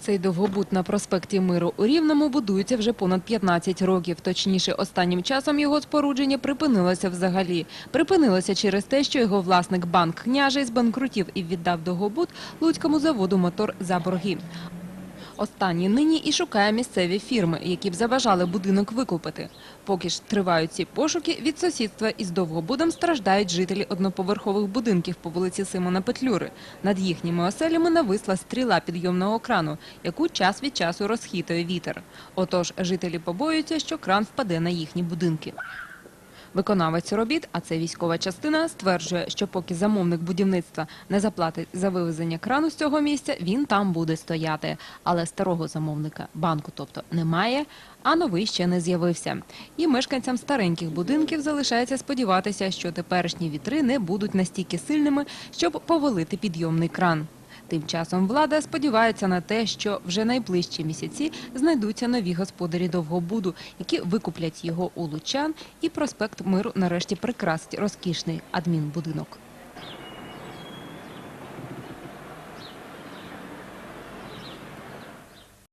Цей довгобут на проспекті Миру у Рівному будується вже понад 15 років. Точніше, останнім часом його спорудження припинилося взагалі. Припинилося через те, що його власник банк княжий збанкрутів і віддав довгобут Луцькому заводу мотор за борги. Останній нині і шукає місцеві фірми, які б забажали будинок викупити. Поки ж тривають ці пошуки, від сусідства із довгобудом страждають жителі одноповерхових будинків по вулиці Симона Петлюри. Над їхніми оселями нависла стріла підйомного крану, яку час від часу розхитує вітер. Отож, жителі побоюються, що кран впаде на їхні будинки. Виконавець робіт, а це військова частина, стверджує, що поки замовник будівництва не заплатить за вивезення крану з цього місця, він там буде стояти. Але старого замовника банку, тобто, немає, а новий ще не з'явився. І мешканцям стареньких будинків залишається сподіватися, що теперішні вітри не будуть настільки сильними, щоб повалити підйомний кран. Тим часом влада сподівається на те, що вже найближчі місяці знайдуться нові господарі довгобуду, які викуплять його у лучан, і проспект миру нарешті прикрасить розкішний адмінбудинок.